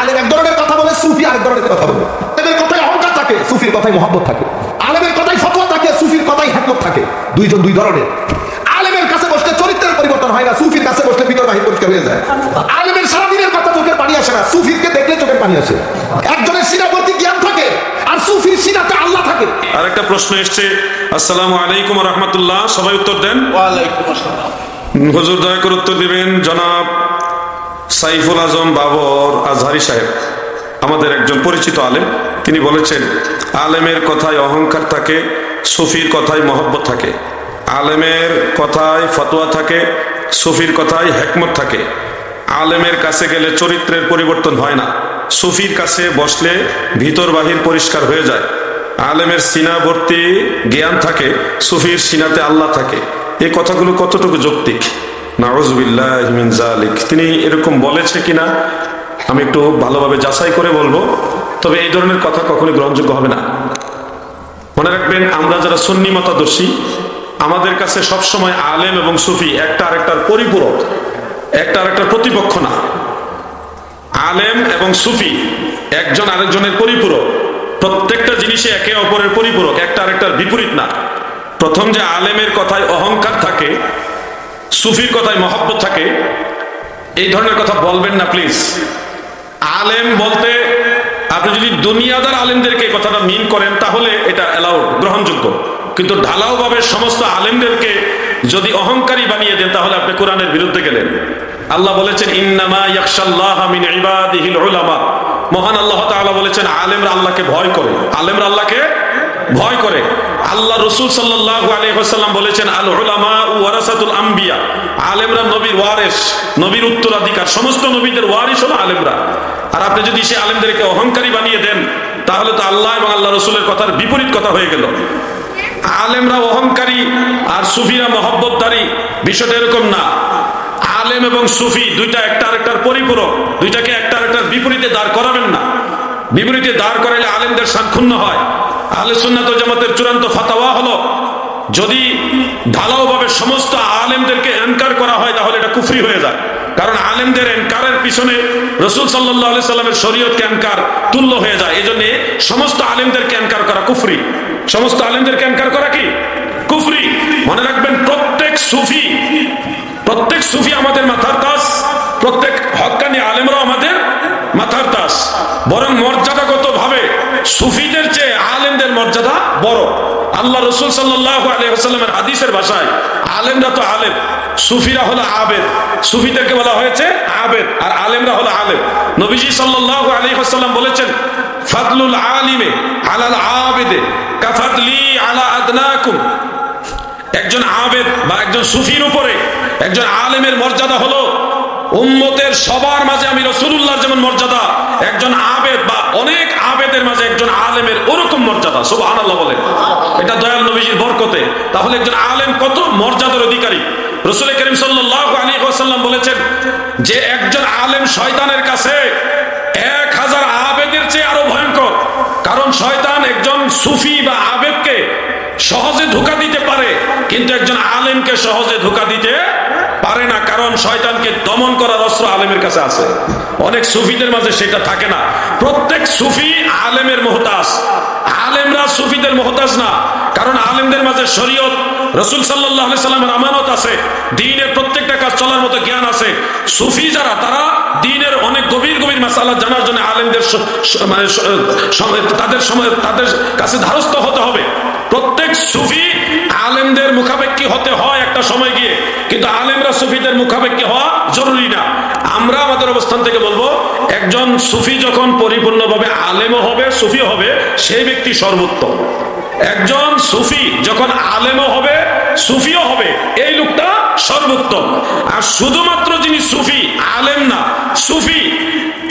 আলেম এক ধরনের কথা বলে সুফি আরেক ধরনের কথা বলে। আলেমের কথায় অহংকার থাকে সুফির কথায় মহব্বত থাকে। আলেমের কথায় ফতোয়া থাকে সুফির কথায় হ্যাকমত থাকে। দুইজন দুই ধরনের। আলেমের কাছে বসলে চরিত্রের পরিবর্তন হয় না সুফির কাছে বসলে ভিতর বাহির পরিষ্কার হয়ে যায়। আলেমের সারাদিনের কথা চোখের পানি আসে না সুফিরকে দেখলে চোখের পানি আসে। একজনের সিনাবর্তী জ্ঞান থাকে আর সুফির সিনাতে আল্লাহ থাকে। আর একটা প্রশ্ন এসছে আসসালামু আলাইকুম রহমতুল্লাহ সবাই উত্তর দেন। ওয়ালাইকুম আসসালাম। হুজুর দয়া করে উত্তর দিবেন জনাব সাইফুল আজম বাবর আজহারি সাহেব, আমাদের একজন পরিচিত আলেম। তিনি বলেছেন, আলেমের কথায় অহংকার থাকে, সুফির কথায় মহব্বত থাকে। আলেমের কথায় ফতোয়া থাকে, সুফির কথায় হেকমত থাকে। আলেমের কাছে গেলে চরিত্রের পরিবর্তন হয় না। সুফির কাছে বসলে ভিতর বাহির পরিষ্কার হয়ে যায়। আলেমের সিনা ভর্তি জ্ঞান থাকে, সুফির সিনাতে আল্লাহ থাকে। এই কথাগুলো কতটুকু যৌক্তিক? তিনি এরকম বলেছে কিনা, আমি একটু ভালোভাবে যাচাই করে বলব। তবে এই ধরনের কথা কখনোই গ্রহণযোগ্য হবে না। মনে রাখবেন, আমরা যারা সুন্নি মতাদর্শী, আমাদের কাছে সবসময় আলেম এবং সুফি একটা আরেকটার পরিপূরক, একটা আরেকটার প্রতিপক্ষ না। আলেম এবং সুফি একজন আরেকজনের পরিপূরক। প্রত্যেকটা জিনিসে একে অপরের পরিপূরক, একটা আরেকটার বিপরীত না। প্রথম যে আলেমের কথায় অহংকার থাকে সুফির কথায় মহব্বত থাকে। এই ধরনের কথা বলবেন না, প্লিজ। আলেম বলতে আপনি যদি দুনিয়াদার আলেমদেরকে কথাটা মিন করেন, তাহলে এটা অ্যালাউড গ্রহণযোগ্য। কিন্তু ঢালাও ভাবে সমস্ত আলেমদেরকে যদি অহংকারী বানিয়ে দেন, তাহলে আপনি কোরআনের বিরুদ্ধে গেলেন। আল্লাহ বলেছেন, ইন্নামা ইয়াকশাল্লাহ মহান আল্লাহ বলেছেন, আলেমরা আল্লাহকে ভয় করে। আলেমরা আল্লাহকে ভয় করে। আল্লাহ রসুল সাল্লাল্লাহু আলাইহি ওয়াসাল্লাম বলেছেন, আল উলামা ওয়ারাসাতুল আম্বিয়া। আলেমরা নবীর ওয়ারিস নবীর উত্তরাধিকার, সমস্ত নবীদের ওয়ারিস হলো আলেমরা। আর আপনি যদি সে আলেমদেরকে অহংকারী বানিয়ে দেন, তাহলে তো আল্লাহ এবং আল্লাহ রসুলের কথার বিপরীত কথা হয়ে গেল। আলেমরা অহংকারী আর সুফিরা মহব্বতদারি বিষয়টা এরকম না। আলেম এবং সুফি দুইটা একটা আরেকটার পরিপূরক, দুইটাকে একটা আরেকটার বিপরীতে দাঁড় করাবেন না। বিপরীতে দাঁড় করাইলে আলেমদের সাক্ষুণ্ণ হয়। আহলে সুন্নাত জামাতের চূড়ান্ত ফাতাওয়া হলো, যদি ঢালাও ভাবে সমস্ত আলেমদেরকে এনকার করা হয়, তাহলে এটা কুফরি হয়ে যায়। কারণ আলেমদের এনকারের পিছনে রসুল সাল্লাহ সাল্লামের শরীয়তকে এনকার তুল্য হয়ে যায়। এই জন্যে সমস্ত আলেমদেরকে এনকার করা কুফরি। সমস্ত আলেমদেরকে এনকার করা কি? কুফরি। মনে রাখবেন, প্রত্যেক সুফি প্রত্যেক সুফি আমাদের মাথার তাস, প্রত্যেক হকানি আলেমরাও আমাদের মাথার তাস। বরং মর্যাদাগত ভাবে সুফিদের চেয়ে আলেমদের মর্যাদা বড়। আল্লাহ রসুল সাল্লাহ আলহামের হাদিসের ভাষায়, আলেমরা তো আলেম, সুফিরা হলো আবেদ। সুফিদেরকে বলা হয়েছে আবেদ, আর আলেমরা হলো আলেম। নবীজি সাল্লাহ আলী হাসাল্লাম বলেছেন, ফাদলুল আলিমে আলাল আবেদে, কাফাদলি আলা আদনাকুম। একজন আবেদ বা একজন সুফির উপরে একজন আলেমের মর্যাদা হলো উম্মতের সবার মাঝে আমি রসুল্লাহর যেমন মর্যাদা, একজন আবেদ বা অনেক আবেদের মাঝে একজন আলেমের ওরকম মর্যাদা সব আনাল্লাহ বলেন। এটা দয়াল নবীজির বরকতে। তাহলে একজন আলেম কত মর্যাদার অধিকারী? রসুল করিম সাল্লাহ আলী ওয়াসাল্লাম বলেছেন যে, একজন আলেম শয়তানের কাছে এক হাজার আবেদের চেয়ে আরও ভয়ঙ্কর। কারণ শয়তান একজন সুফি বা আবেদকে সহজে ধোকা দিতে পারে, কিন্তু একজন আলেমকে সহজে ধোকা দিতে শয়তানকে দমন করার অস্ত্র আলেমের কাছে আছে। অনেক সুফিদের মাঝে সেটা থাকে না। প্রত্যেক সুফি আলেমের মোহতাজ। আলেমরা সুফিদের মোহতাজ না। কারণ আলেমদের মাঝে শরীয়ত, রসুল সাল্লাহ সাল্লামের আমানত আছে। দিনের প্রত্যেকটা কাজ চলার মতো জ্ঞান আছে। সুফি যারা, তারা দিনের অনেক গভীর গভীর মাসালা জানার জন্য আলেমদের মানে তাদের সময় তাদের কাছে ধারস্থ হতে হবে। প্রত্যেক সুফি আলেমদের মুখাপেক্ষী হতে হয় একটা সময় গিয়ে। কিন্তু আলেমরা সুফিদের মুখাপেক্ষী হওয়া জরুরি না। আমরা আমাদের অবস্থান থেকে বলব, একজন সুফি যখন পরিপূর্ণভাবে আলেমও হবে সুফি হবে, সেই ব্যক্তি সর্বোত্তম। একজন সুফি যখন আলেমও হবে, সুফিও হবে, এই লোকটা সর্বোত্তম। আর শুধুমাত্র যিনি সুফি, আলেম না, সুফি,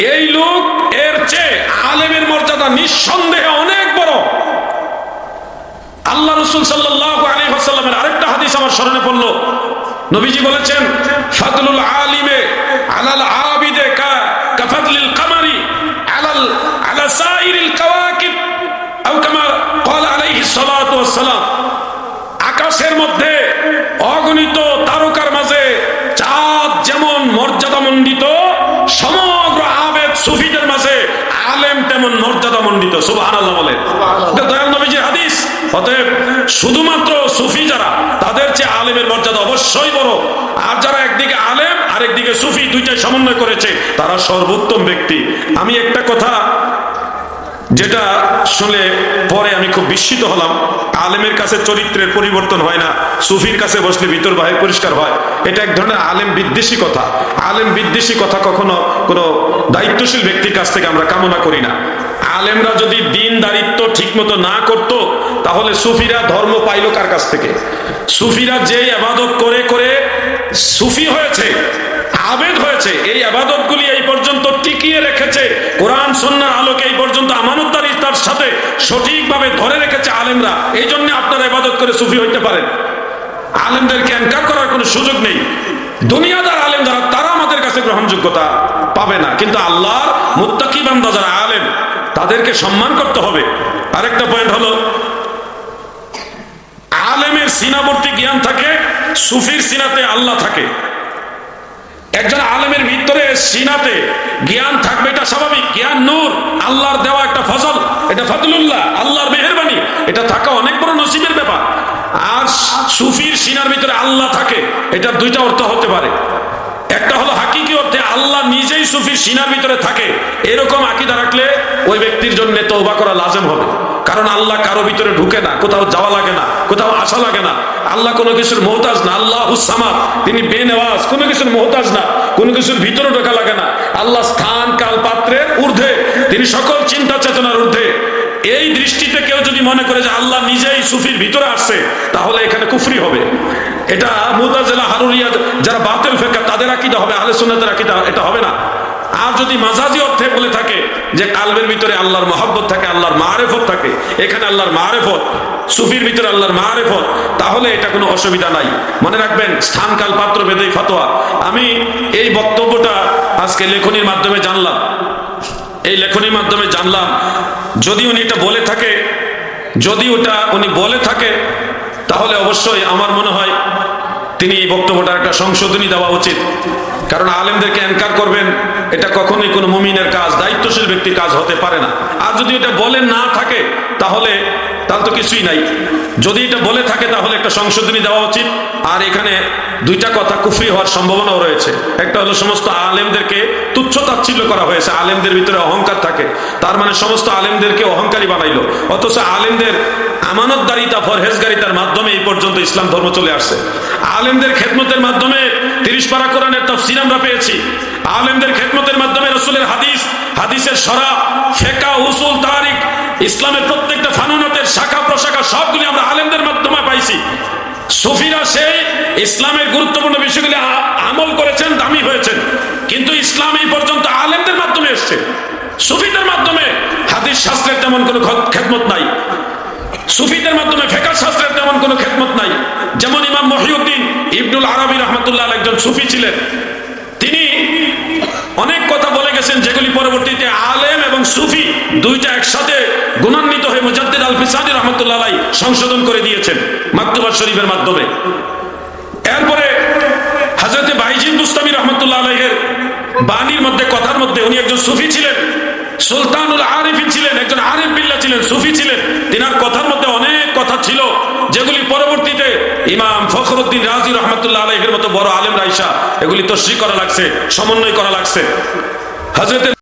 এই লোক এর চেয়ে আলেমের মর্যাদা নিঃসন্দেহে অনেক বড়। আল্লাহ রসুল সাল্লাহ আলী হাসাল্লামের আরেকটা হাদিস আমার স্মরণে পড়ল। নবীজি বলেছেন, ফাদলুল আলিমে আলাল আবিদে কাফাদলিল কামারি আলাল, আলা সাইরিল কাওয়াকিব। আও কামা ক্বাল আলাইহিস সালাতু ওয়াস সালাম আকাশের মধ্যে অগণিত তারকার মাঝে চাঁদ যেমন মর্যাদা মণ্ডিত সমগ্র আবেদ সুফিদের মাঝে আলেম তেমন মর্যাদা মণ্ডিত সুবাহান আল্লাহ বলেন এটা দয়াল নবীজির হাদিস অতএব শুধুমাত্র সুফি যারা, তাদের চেয়ে আলেমের মর্যাদা অবশ্যই বড়। আর যারা একদিকে আলেম, আরেকদিকে সুফি, দুইটাই সমন্বয় করেছে, তারা সর্বোত্তম ব্যক্তি। আমি একটা কথা যেটা শুনে পরে আমি খুব বিস্মিত হলাম। আলেমের কাছে চরিত্রের পরিবর্তন হয় না, সুফির কাছে বসলে ভিতর বাহির পরিষ্কার হয়। এটা এক ধরনের আলেম বিদ্বেষী কথা। আলেম বিদ্বেষী কথা কখনো কোনো দায়িত্বশীল ব্যক্তির কাছ থেকে আমরা কামনা করি না। আলেমরা যদি দিন দারিত্ব ঠিক মতো না করত, তাহলে সুফিরা ধর্ম পাইল কার কাছ থেকে? সুফিরা যেই আবাদত করে করে সুফি হয়েছে, আবেদ হয়েছে, এই আবাদতগুলি এই পর্যন্ত টিকিয়ে রেখেছে, কোরআন সন্ন্যার আলোকে এই পর্যন্ত আমানতদারি তার সাথে সঠিকভাবে ধরে রেখেছে আলেমরা। এই জন্য আপনারা ইবাদত করে সুফি হইতে পারেন। আলেমদেরকে এনকার করার কোনো সুযোগ নেই? দুনিয়াদার আলেম যারা তারা আমাদের কাছে গ্রহণযোগ্যতা পাবে না। কিন্তু আল্লাহর মুত্তাকি বান্দা যারা আলেম তাদেরকে সম্মান করতে হবে। আরেকটা পয়েন্ট হলো, আলেমের সিনাবর্তী জ্ঞান থাকে, সুফির সিনাতে আল্লাহ থাকে। একজন আলেমের ভিতরে সিনাতে জ্ঞান থাকবে, এটা স্বাভাবিক। জ্ঞান নূর, আল্লাহর দেওয়া একটা ফজল, এটা ফজলুল্লাহ আল্লাহর মেহরবানি। এটা থাকা অনেক বড় নসিবের ব্যাপার। আর সুফির সিনার ভিতরে আল্লাহ থাকে এটা দুইটা অর্থ হতে পারে। একটা হলো নিজেই সুফির সিনার ভিতরে থাকে। এরকম আকিদা রাখলে ওই ব্যক্তির জন্য তৌবা করা লাজম হবে। কারণ আল্লাহ কারও ভিতরে ঢুকে না, কোথাও যাওয়া লাগে না, কোথাও আসা লাগে না। আল্লাহ কোনো কিছুর মোহতাজ না, আল্লাহ হুসামাদ তিনি বেনেওয়াজ, কোনো কিছুর মোহতাজ না, কোনো কিছুর ভিতরে ঢোকা লাগে না। আল্লাহ স্থান, কাল পাত্রের ঊর্ধ্বে, তিনি সকল চিন্তা, চেতনার ঊর্ধ্বে। এই দৃষ্টিতে কেউ যদি মনে করে যে আল্লাহ নিজেই সুফির ভিতরে আসছে, তাহলে এখানে কুফরি হবে। এটা মুতাজেলা হারুরিয়া যারা বাতিল ফেকা তাদের আকিদা হবে, আহলে সুন্নাতের এটা হবে না। আর যদি মাজাজি অর্থে বলে থাকে যে কালবের ভিতরে আল্লাহর মহব্বত থাকে, আল্লাহর মারেফত থাকে, এখানে আল্লাহর মারেফত, সুফির ভিতরে আল্লাহর মারেফত, তাহলে এটা কোনো অসুবিধা নাই। মনে রাখবেন স্থান কাল পাত্র বেদই ফতোয়া। আমি এই বক্তব্যটা আজকে লেখনির মাধ্যমে জানলাম। এই লেখনির মাধ্যমে জানলাম, যদি উনি এটা বলে থাকে, যদি ওটা উনি বলে থাকে, তাহলে অবশ্যই আমার মনে হয় তিনি এই বক্তব্যটা একটা সংশোধনী দেওয়া উচিত। কারণ আলেমদেরকে এনকার করবেন এটা কখনোই কোনো মুমিনের কাজ, দায়িত্বশীল ব্যক্তির কাজ হতে পারে না। আর যদি এটা বলে না থাকে, তাহলে তাহলে তো কিছুই নাই। যদি এটা বলে থাকে, তাহলে একটা সংশোধনী দেওয়া উচিত। আর এখানে দুইটা কথা, কুফরি হওয়ার সম্ভাবনাও রয়েছে। একটা হলো, সমস্ত আলেমদেরকে তুচ্ছ তাচ্ছিল্য করা হয়েছে। আলেমদের ভিতরে অহংকার থাকে। তার মানে সমস্ত আলেমদেরকে অহংকারী বানাইলো। অথচ আলেমদের আমানতদারিতা ফরহেজগারিতার মাধ্যমে এই পর্যন্ত ইসলাম ধর্ম চলে আসছে। আলেমদের খেদমতের মাধ্যমে তিরিশ পারা কোরআনের তফসির আমরা পেয়েছি। আলেমদের খেদমতের মাধ্যমে রসুলের হাদিস, হাদিসের সরা, ফেকা, উসুল তারিক ইসলামের প্রত্যেকটা ফানুনতের শাখা, প্রশাখা সবগুলি আমরা আলেমদের মাধ্যমে পাইছি। সুফিরা সেই ইসলামের গুরুত্বপূর্ণ বিষয়গুলি আমল করেছেন, দামি হয়েছেন। কিন্তু ইসলাম এই পর্যন্ত আলেমদের মাধ্যমে এসছে। সুফিদের মাধ্যমে হাদিস শাস্ত্রের তেমন কোনো খেদমত নাই। সুফিদের মাধ্যমে ফেকার শাস্ত্রের তেমন কোনো খেদমত নাই। যেমন ইমাম মহিউদ্দিন ইবনুল আরবি রহমতুল্লাহ একজন সুফি ছিলেন। তিনি অনেক কথা বলে গেছেন যেগুলি পরবর্তীতে আলেম এবং সুফি দুইটা একসাথে গুণান্বিত হয়ে মুজাদ্দিদ আল ফিসানি রহমতুল্লাহ সংশোধন করে দিয়েছেন মাকতুবা শরীফের মাধ্যমে। এরপরে হাজরতে বাইজিন বুস্তামি রহমতুল্লাহ আলাইহের বাণীর মধ্যে, কথার মধ্যে উনি একজন সুফি ছিলেন। সুলতানুল আরিফিন ছিলেন, একজন আরিফ বিল্লা ছিলেন, সুফি ছিলেন। তিনার কথার মধ্যে অনেক কথা ছিল, যেগুলি পরবর্তীতে ইমাম ফখরুদ্দিন রাজি রহমতুল্লাহ আলহের মতো বড় আলেম রাইসা এগুলি তশ্রি করা লাগছে, সমন্বয় করা লাগছে। হাজরতে